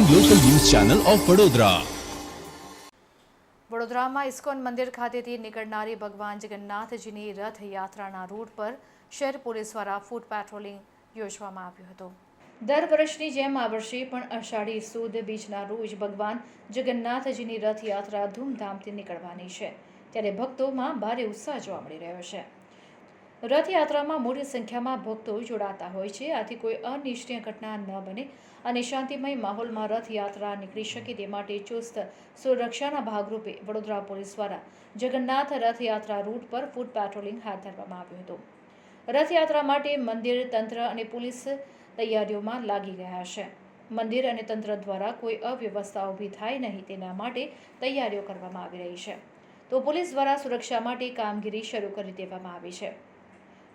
Channel of Vadodara વડોદરામાં ઇસ્કોન મંદિર ખાતેથી નીકળનારી ભગવાન જગન્નાથજીની રથયાત્રાના રૂટ પર શહેર પોલીસ દ્વારા ફૂટ પેટ્રોલિંગ યોજવામાં આવ્યું હતું. દર વર્ષની જેમ આ વર્ષે પણ અષાઢી સુદ બીજના રોજ ભગવાન જગન્નાથજીની રથયાત્રા ધૂમધામથી નીકળવાની છે. ત્યારે ભક્તોમાં ભારે ઉત્સાહ જોવા મળી રહ્યો છે. રથયાત્રામાં મોટી સંખ્યામાં ભક્તો જોડાતા હોય છે. આથી કોઈ અનિચ્છનીય ઘટના ન બને અને શાંતિમય માહોલમાં રથયાત્રા નીકળી શકે તે માટે ચુસ્ત સુરક્ષાના ભાગરૂપે વડોદરા પોલીસ દ્વારા જગન્નાથ રથયાત્રા રૂટ પર ફૂટ પેટ્રોલિંગ હાથ ધરવામાં આવ્યું હતું. રથયાત્રા માટે મંદિર, તંત્ર અને પોલીસ તૈયારીઓમાં લાગી ગયા છે. મંદિર અને તંત્ર દ્વારા કોઈ અવ્યવસ્થા ઊભી થાય નહીં તેના માટે તૈયારીઓ કરવામાં આવી રહી છે. તો પોલીસ દ્વારા સુરક્ષા માટે કામગીરી શરૂ કરી દેવામાં આવી છે.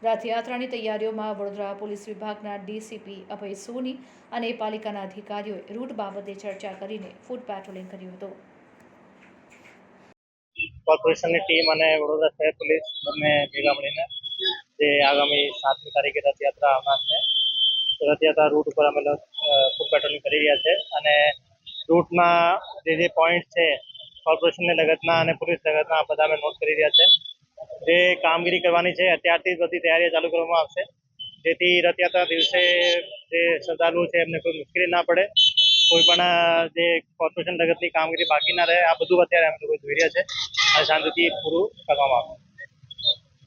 રથયાત્રાની તૈયારીઓમાં વડોદરા પોલીસ વિભાગના ડીસીપી અભય સોની અને પાલિકાના અધિકારીઓએ રૂટ બાબતે ચર્ચા કરીને ફૂડ પેટ્રોલિંગ કર્યું હતું. કોર્પોરેશનની ટીમ અને વડોદરા શહેર પોલીસ બંને ભેગા મળીને જે આગામી સાતમી તારીખે રથયાત્રા આવનાર છે રથયાત્રા રૂટ ઉપર અમે ફૂડ પેટ્રોલિંગ કરી રહ્યા છે અને રૂટમાં જે જે પોઈન્ટ છે, કોર્પોરેશનને લગતના અને પોલીસ લગતના બધા અમે નોટ કરી રહ્યા છે. જે કામગીરી કરવાની છે, અત્યારથી જ બધી તૈયારીઓ ચાલુ કરવામાં આવશે. જેથી રથયાત્રા દિવસે જે શ્રદ્ધાળુઓ છે, એમને કોઈ મુશ્કેલી ના પડે. કોઈ પણ જે કોર્પોરેશન લગતની કામગીરી બાકી ના રહે, આ બધું અત્યારે અમે લોકો જોઈ રહ્યા છે. અને શાંતિથી પૂરું કરવામાં આવશે.